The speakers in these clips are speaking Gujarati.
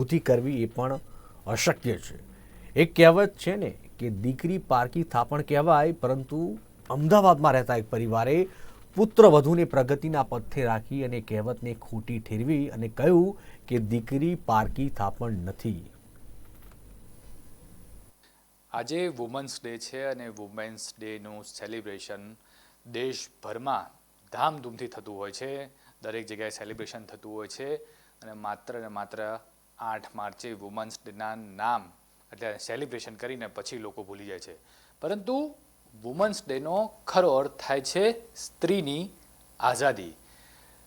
ઉથી કરવી એ પણ અશક્ય છે. એક કહેવત છે ને કે દીકરી પારકી થાપણ કહેવાય, પરંતુ અમદાવાદમાં રહેતા એક પરિવારે પુત્ર વધુને પ્રગતિના પથ્થે રાખી અને કહેવતને ખોટી ઠેરવી અને કહ્યું કે દીકરી પારકી થાપણ નથી. આજે વુમન્સ ડે છે અને વુમેન્સ ડેનું સેલિબ્રેશન દેશભરમાં ધામધૂમથી થતું હોય છે. દરેક જગ્યાએ સેલિબ્રેશન થતું હોય છે અને માત્ર ને માત્ર આઠ માર્ચે વુમન્સ ડેના નામ, એટલે સેલિબ્રેશન કરીને પછી લોકો ભૂલી જાય છે. પરંતુ વુમન્સ ડેનો ખરો અર્થ થાય છે સ્ત્રીની આઝાદી.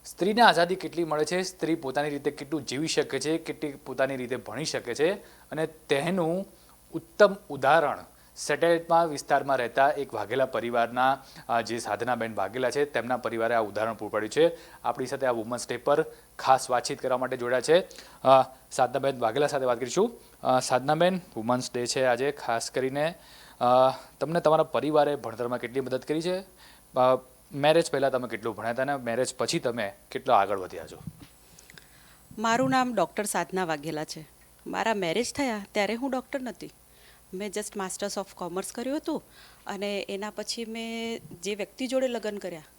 સ્ત્રીને આઝાદી કેટલી મળે છે? સ્ત્રી પોતાની રીતે કેટલું જીવી શકે છે? કેટલી પોતાની રીતે ભણી શકે છે? અને તેનું ઉત્તમ ઉદાહરણ સેટેલાઇટમાં વિસ્તારમાં રહેતા એક વાઘેલા પરિવારના જે સાધનાબેન વાઘેલા છે, તેમના પરિવારે આ ઉદાહરણ પૂરું પાડ્યું છે. આપણી સાથે આ વુમન્સ ડે પર ખાસ વાતચીત કરવા માટે જોડ્યા છે. સાધનાબેન વાઘેલા સાથે વાત કરીશું. સાધનાબેન વુમન્સ ડે છે આજે, ખાસ કરીને. તમને તમારા પરિવારે ભણતરમાં કેટલી મદદ કરી છે? મેરેજ પહેલાં તમે કેટલું ભણ્યા હતા અને મેરેજ પછી તમે કેટલો આગળ વધ્યા છો? મારું નામ ડૉક્ટર સાધના વાઘેલા છે. મારા મેરેજ થયા ત્યારે હું ડૉક્ટર નથી. મેં જસ્ટ માસ્ટર્સ ઓફ કોમર્સ કર્યું હતું અને એના પછી મેં જે વ્યક્તિ જોડે લગ્ન કર્યા,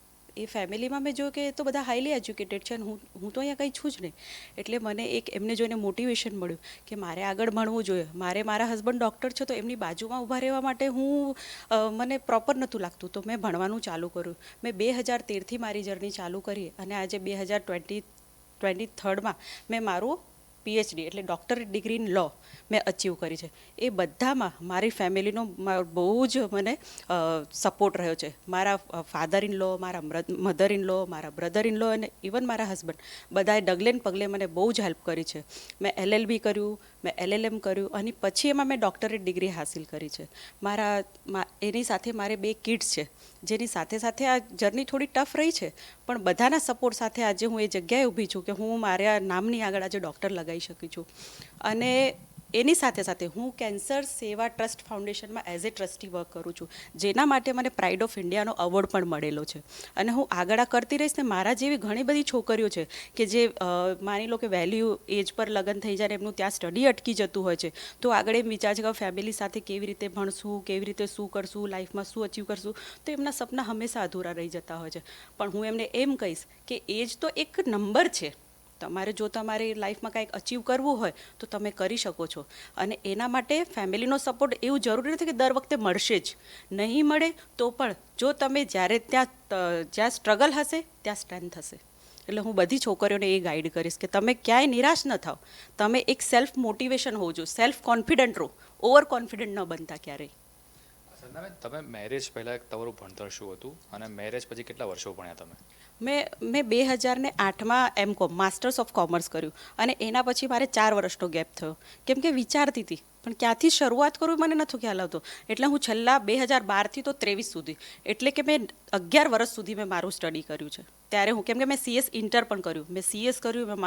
એ ફેમિલીમાં મેં જોયું કે એ તો બધા હાઈલી એજ્યુકેટેડ છે અને હું હું તો અહીંયા કંઈ છું જ નહીં. એટલે મને એક એમને જોઈને મોટિવેશન મળ્યું કે મારે આગળ ભણવું જોઈએ. મારે મારા હસબન્ડ ડૉક્ટર છે તો એમની બાજુમાં ઊભા રહેવા માટે હું મને પ્રોપર નહોતું લાગતું. તો મેં ભણવાનું ચાલુ કર્યું. મેં બે હજાર તેરથી મારી જર્ની ચાલુ કરી અને આજે બે હજાર ટ્વેન્ટી ટ્વેન્ટી થર્ડમાં મેં મારું પીએચડી એટલે ડૉક્ટરેટ ડિગ્રી ઇન લો મેં અચીવ કરી છે. એ બધામાં મારી ફેમિલીનો બહુ જ મને સપોર્ટ રહ્યો છે. મારા ફાધર ઇન લો મારા મધર ઇન લો મારા બ્રધર ઇન લો અને ઇવન મારા હસબન્ડ બધાએ ડગલે ને પગલે મને બહુ જ હેલ્પ કરી છે. મેં એલએલબી કર્યું, મેં એલએલએમ કર્યું અને પછી એમાં મેં ડૉક્ટરેટ ડિગ્રી હાસિલ કરી છે. મારા એની સાથે મારે બે કિડ્સ છે. જેની સાથે સાથે આ જર્ની થોડી ટફ રહી છે. પણ બધાના સપોર્ટ સાથે આજે હું એ જગ્યાએ ઊભી છું કે હું મારા નામની આગળ આજે ડૉક્ટર લગાવી શકી છું. અને એની સાથે સાથે હું કેન્સર સેવા ટ્રસ્ટ ફાઉન્ડેશનમાં એઝ એ ટ્રસ્ટી વર્ક કરું છું. જેના માટે મને પ્રાઇડ ઓફ ઇન્ડિયાનો અવોર્ડ પણ મળેલો છે. અને હું આગળ કરતી રહીશ ને મારા જેવી ઘણી બધી છોકરીઓ છે કે જે માની લો કે વેલ્યુ એજ પર લગ્ન થઈ જાય એમનું ત્યાં સ્ટડી અટકી જતું હોય છે, તો આગળ એમ વિચાર છે કે ફેમિલી સાથે કેવી રીતે ભણશું, કેવી રીતે શું કરશું, લાઈફમાં શું અચીવ કરશું, તો એમના સપના હંમેશા અધૂરા રહી જતા હોય છે. પણ હું એમને એમ કહીશ કે એજ તો એક નંબર છે. તમારે જો તમારે લાઈફમાં કાંઈક અચીવ કરવું હોય, તો તમે કરી શકો છો. અને એના માટે ફેમિલીનો સપોર્ટ એવું જરૂરી નથી કે દર વખતે મળશે જ. નહીં મળે તો પણ જો તમે જ્યારે ત્યાં જ્યાં સ્ટ્રગલ હશે, ત્યાં સ્ટ્રેન્થ હશે. એટલે હું બધી છોકરીઓને એ ગાઈડ કરીશ કે તમે ક્યાંય નિરાશ ન થાઓ તમે એક સેલ્ફ મોટિવેશન હોજો સેલ્ફ કોન્ફિડન્ટ રહો. ઓવર કોન્ફિડન્ટ ન બનતા ક્યારેય. તમે મેરેજ પહેલાં તમારું ભણતર શું હતું? અને મેરેજ પછી કેટલા વર્ષો ભણ્યા તમે? મેં મેં બે હજાર ને આઠમાં એમ કોમ માસ્ટર્સ ઓફ કોમર્સ કર્યું. અને એના પછી મારે ચાર વર્ષનો ગેપ થયો. કેમ કે વિચારતી હતી. પણ ક્યાંથી શરૂઆત કરું મને નથી ખ્યાલ આવતો. એટલે હું છેલ્લા બે હજાર બારથી તો ત્રેવીસ સુધી, એટલે કે મેં અગિયાર વર્ષ સુધી મેં મારું સ્ટડી કર્યું છે. ત્યારે હું કેમ કે મેં સીએસ ઇન્ટર પણ કર્યું. મેં સીએસ કર્યું, મેં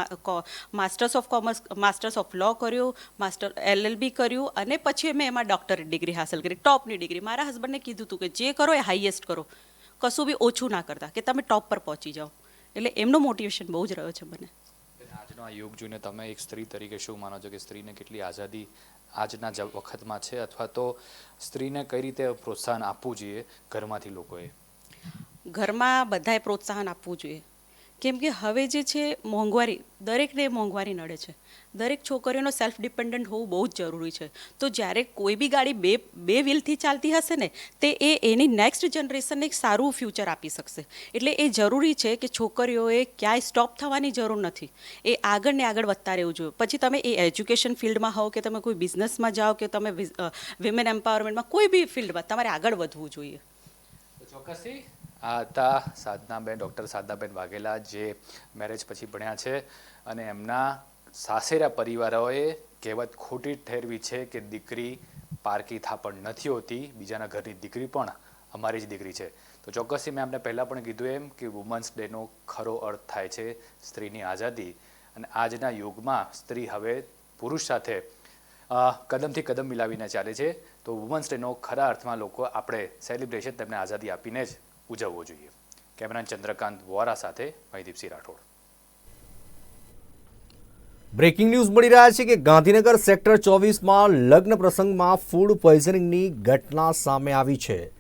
masters of commerce masters of law કર્યું માસ્ટર એલએલબી કર્યું, અને પછી મેં એમાં ડૉક્ટરેટ ડિગ્રી હાંસલ કરી. ટોપની ડિગ્રી મારા હસબન્ડને કીધું હતું કે જે કરો એ હાઈએસ્ટ કરો. કશું બી ઓછું ના કરતા, કે તમે ટોપ પર પહોંચી જાઓ. એટલે એમનો મોટિવેશન બહુ જ રહ્યો છે મને. આજનો આ યુગ જોઈને તમે એક સ્ત્રી તરીકે શું માનો છો? કે સ્ત્રીને કેટલી આઝાદી આજના જ વખતમાં છે અથવા તો સ્ત્રીને કઈ રીતે પ્રોત્સાહન આપવું જોઈએ ઘરમાંથી લોકોએ? ઘરમાં બધાએ પ્રોત્સાહન આપવું જોઈએ. કેમ કે હવે જે છે મોંઘવારી, દરેકને મોંઘવારી નડે છે. દરેક છોકરીઓનો સેલ્ફ ડિપેન્ડન્ટ હોવું બહુ જ જરૂરી છે. તો જ્યારે કોઈ બી ગાડી બે બે વ્હીલથી ચાલતી હશે ને, તે એ એની નેક્સ્ટ જનરેશનને એક સારું ફ્યુચર આપી શકશે. એટલે એ જરૂરી છે કે છોકરીઓએ ક્યાંય સ્ટોપ થવાની જરૂર નથી. એ આગળ ને આગળ વધતા રહેવું જોઈએ. પછી તમે એ એજ્યુકેશન ફિલ્ડમાં હોવ કે તમે કોઈ બિઝનેસમાં જાઓ કે તમે વિમેન એમ્પાવરમેન્ટમાં કોઈ બી ફિલ્ડમાં તમારે આગળ વધવું જોઈએ. ચોક્કસથી આ હતા સાધનાબેન, ડૉક્ટર સાધનાબેન વાઘેલા જે મેરેજ પછી ભણ્યા છે અને એમના સાસેરા પરિવારોએ કહેવત ખોટી ઠેરવી છે કે દીકરી પારકી થાપણ નથી હોતી, બીજાના ઘરની દીકરી પણ અમારી જ દીકરી છે. તો ચોક્કસથી મેં આપણે પહેલાં પણ કીધું એમ કે વુમન્સ ડેનો ખરો અર્થ થાય છે સ્ત્રીની આઝાદી. અને આજના યુગમાં સ્ત્રી હવે પુરુષ સાથે કદમથી કદમ મિલાવીને ચાલે છે. તો વુમન્સ ડેનો ખરા અર્થમાં લોકો આપણે સેલિબ્રેશન તેમને આઝાદી આપીને જ ઉજવવો જોઈએ. કેમેરાન ચંદ્રકાંત વોરા સાથે મહીદીપસિંહ રાઠોડ. બ્રેકિંગ ન્યૂઝ મળી રહ્યા છે કે ગાંધીનગર સેક્ટર ચોવીસમાં લગ્ન પ્રસંગમાં ફૂડ પોઈઝનિંગની ઘટના સામે આવી છે.